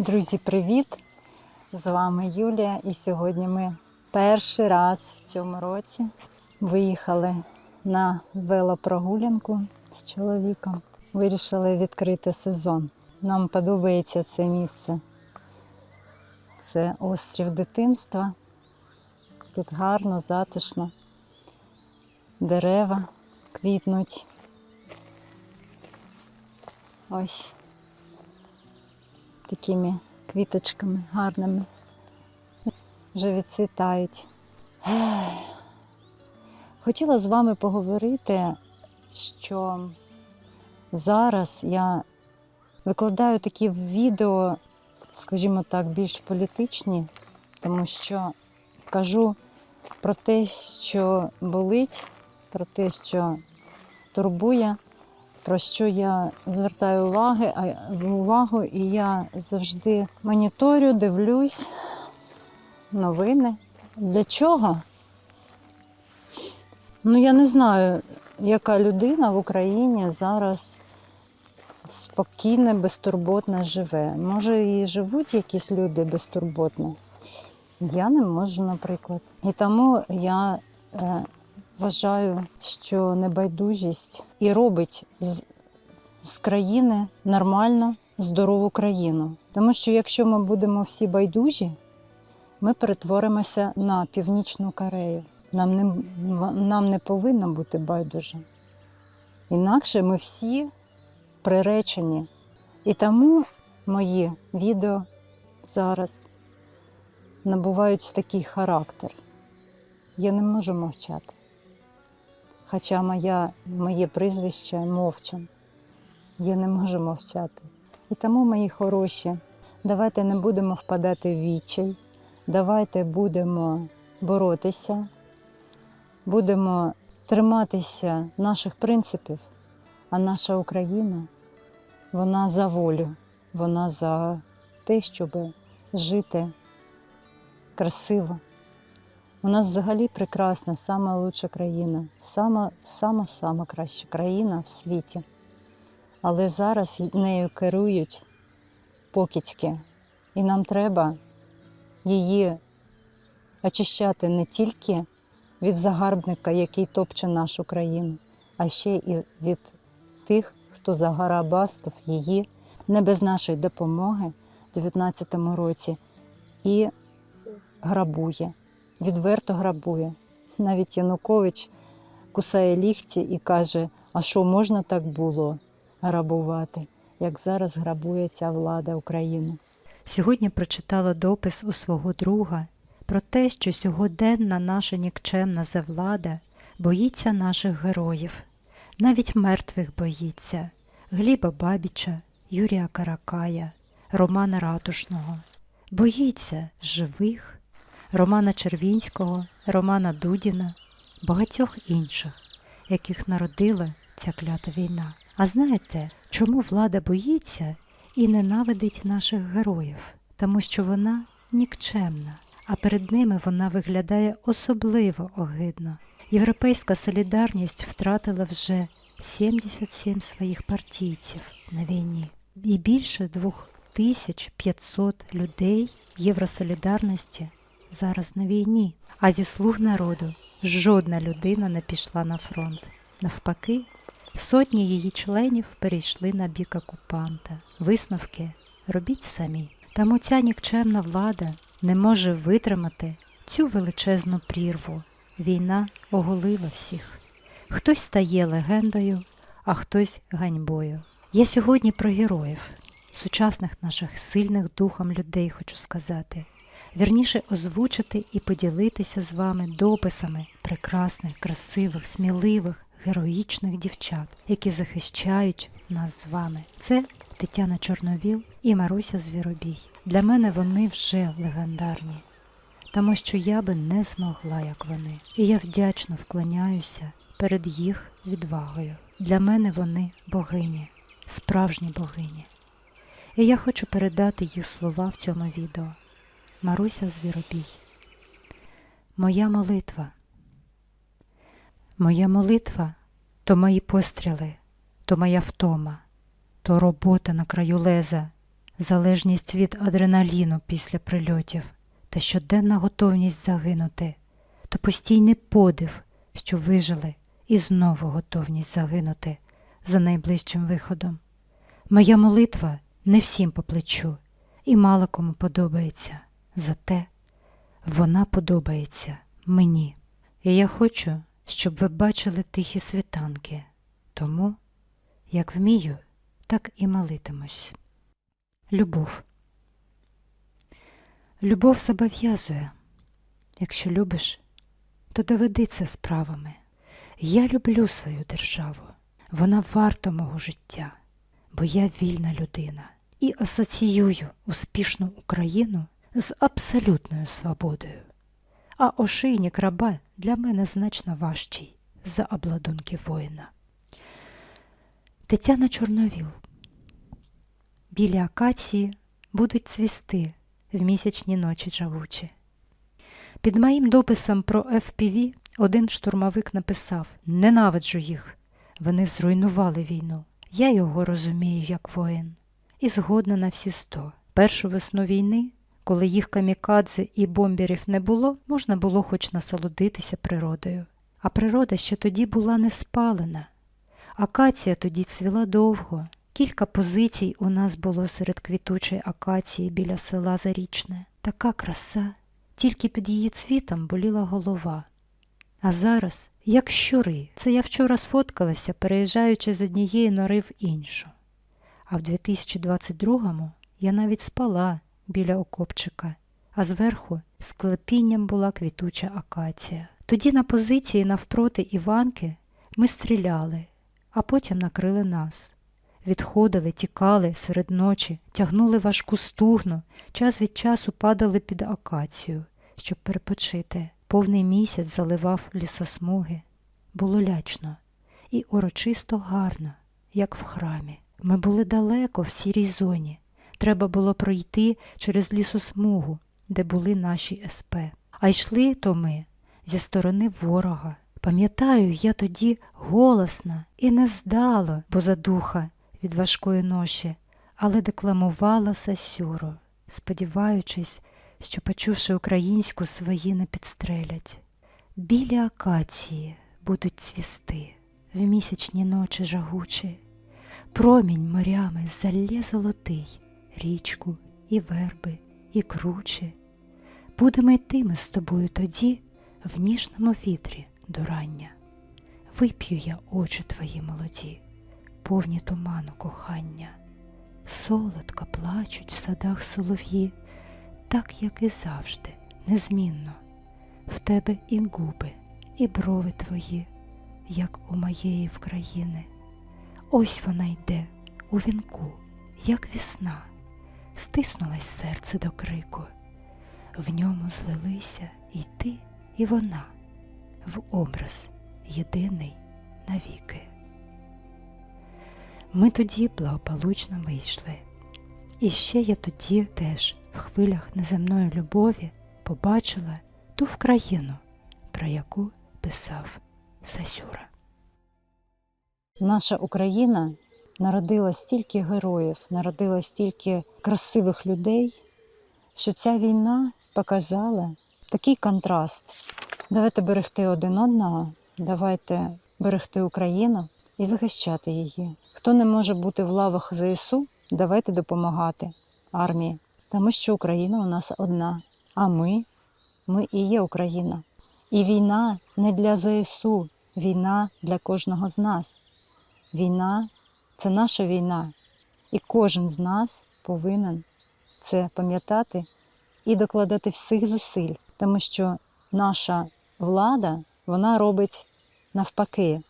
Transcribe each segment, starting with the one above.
Друзі, привіт! З вами Юлія, і сьогодні ми перший раз в цьому році виїхали на велопрогулянку з чоловіком. Вирішили відкрити сезон. Нам подобається це місце. Це острів дитинства. Тут гарно, затишно, дерева квітнуть. Ось такими квіточками гарними. Вже відцвітають. Хотіла з вами поговорити, що зараз я викладаю такі відео, скажімо так, більш політичні, тому що кажу про те, що болить, про те, що турбує про що я звертаю уваги, увагу, і я завжди моніторю, дивлюсь новини. Для чого? Ну, я не знаю, яка людина в Україні зараз спокійно, безтурботно живе. Може, і живуть якісь люди безтурботно. Я не можу, наприклад. І тому я е, вважаю, що небайдужість і робить з, з країни нормально здорову країну. Тому що якщо ми будемо всі байдужі, ми перетворимося на Північну Корею. Нам не, нам не повинно бути байдуже. Інакше ми всі приречені. І тому мої відео зараз набувають такий характер. Я не можу мовчати. Хоча моя, моє прізвище мовчан. Я не можу мовчати. І тому, мої хороші, давайте не будемо впадати в відчай, давайте будемо боротися, будемо триматися наших принципів, а наша Україна, вона за волю, вона за те, щоб жити красиво. У нас взагалі прекрасна, сама лучша країна, сама, сама, сама краща країна в світі. Але зараз нею керують покидьки, і нам треба її очищати не тільки від загарбника, який топче нашу країну, а ще і від тих, хто загарабастив її не без нашої допомоги в 2019 році і грабує відверто грабує. Навіть Янукович кусає лігці і каже: а що можна так було грабувати, як зараз грабує ця влада Україну. Сьогодні прочитала допис у свого друга про те, що сьогоденна наша нікчемна завлада боїться наших героїв, навіть мертвих боїться Гліба Бабіча, Юрія Каракая, Романа Ратушного. Боїться живих Романа Червінського, Романа Дудіна, багатьох інших, яких народила ця клята війна. А знаєте, чому влада боїться і ненавидить наших героїв? Тому що вона нікчемна, а перед ними вона виглядає особливо огидно. Європейська солідарність втратила вже 77 своїх партійців на війні, і більше 2500 людей Євросолідарності зараз на війні. А зі слуг народу жодна людина не пішла на фронт. Навпаки, сотні її членів перейшли на бік окупанта. Висновки робіть самі. Тому ця нікчемна влада не може витримати цю величезну прірву. Війна оголила всіх. Хтось стає легендою, а хтось ганьбою. Я сьогодні про героїв, сучасних наших сильних духом людей хочу сказати вірніше озвучити і поділитися з вами дописами прекрасних, красивих, сміливих, героїчних дівчат, які захищають нас з вами. Це Тетяна Чорновіл і Маруся Звіробій. Для мене вони вже легендарні, тому що я би не змогла, як вони, і я вдячно вклоняюся перед їх відвагою. Для мене вони богині, справжні богині. І я хочу передати їх слова в цьому відео. Маруся Звіробій. Моя молитва. Моя молитва то мої постріли, то моя втома, то робота на краю леза залежність від адреналіну після прильотів та щоденна готовність загинути, то постійний подив, що вижили, і знову готовність загинути за найближчим виходом. Моя молитва не всім по плечу і мало кому подобається, зате вона подобається мені. І я хочу, щоб ви бачили тихі світанки, тому, як вмію, так і молитимусь. Любов. Любов зобов'язує. Якщо любиш, то доведи це справами. Я люблю свою державу. Вона варта мого життя, бо я вільна людина і асоціюю успішну Україну з абсолютною свободою. А ошийник раба для мене значно важчий за обладунки воїна. Тетяна Чорновіл. Білі акації будуть цвісти в місячні ночі жагучі. Під моїм дописом про FPV один штурмовик написав Ненавиджу їх. Вони зруйнували війну. Я його розумію як воїн. І згодна на всі сто. Першу весну війни, коли їх камікадзе і бомберів не було, можна було хоч насолодитися природою. А природа ще тоді була не спалена. Акація тоді цвіла довго. Кілька позицій у нас було серед квітучої акації біля села Зарічне. Така краса, тільки під її цвітом боліла голова. А зараз, як щури, це я вчора сфоткалася, переїжджаючи з однієї нори в іншу. А в 2022-му я навіть спала біля окопчика, а зверху з клепінням була квітуча акація. Тоді на позиції навпроти Іванки ми стріляли, а потім накрили нас. Відходили, тікали серед ночі, тягнули важку стугну, час від часу падали під акацію, щоб перепочити. Повний місяць заливав лісосмуги. Було лячно і урочисто гарно, як в храмі. Ми були далеко в сірій зоні. Треба було пройти через лісосмугу, де були наші СП. А йшли то ми зі сторони ворога. Пам'ятаю, я тоді голосна і не здало, бо задуха від важкої ноші, але декламувала Сасюру, сподіваючись, що, почувши українську, свої не підстрелять. Білі акації будуть цвісти в місячні ночі жагучі, промінь морями залє золотий, річку і верби, і кручі. Будемо йти ми з тобою тоді в ніжному вітрі до рання. Вип'ю я очі твої молоді, повні туману кохання. Солодко плачуть в садах солов'ї, так, як і завжди, незмінно. В тебе і губи, і брови твої, як у моєї вкраїни. Ось вона йде у вінку, як весна, стиснулось серце до крику. В ньому злилися і ти, і вона, в образ єдиний навіки. Ми тоді благополучно вийшли. І ще я тоді теж в хвилях неземної любові побачила ту вкраїну, про яку писав Сасюра. Наша Україна народила стільки героїв, народила стільки красивих людей, що ця війна показала такий контраст. Давайте берегти один одного, давайте берегти Україну і захищати її. Хто не може бути в лавах ЗСУ, давайте допомагати армії, тому що Україна у нас одна, а ми, ми і є Україна. І війна не для ЗСУ, війна для кожного з нас. Війна це наша війна, і кожен з нас повинен це пам'ятати і докладати всіх зусиль, тому що наша влада вона робить навпаки,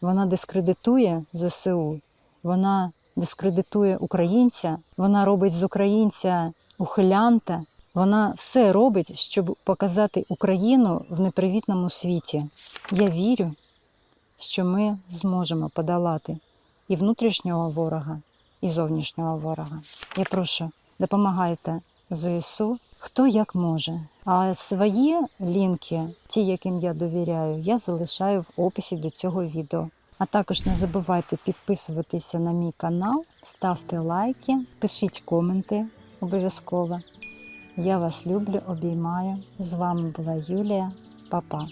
вона дискредитує ЗСУ, вона дискредитує українця, вона робить з українця ухилянта. Вона все робить, щоб показати Україну в непривітному світі. Я вірю, що ми зможемо подолати і внутрішнього ворога, і зовнішнього ворога. Я прошу, допомагайте ЗСУ, хто як може. А свої лінки, ті, яким я довіряю, я залишаю в описі до цього відео. А також не забувайте підписуватися на мій канал ставте лайки, пишіть коменти обов'язково. Я вас люблю, обіймаю. З вами була Юлія. Па-па.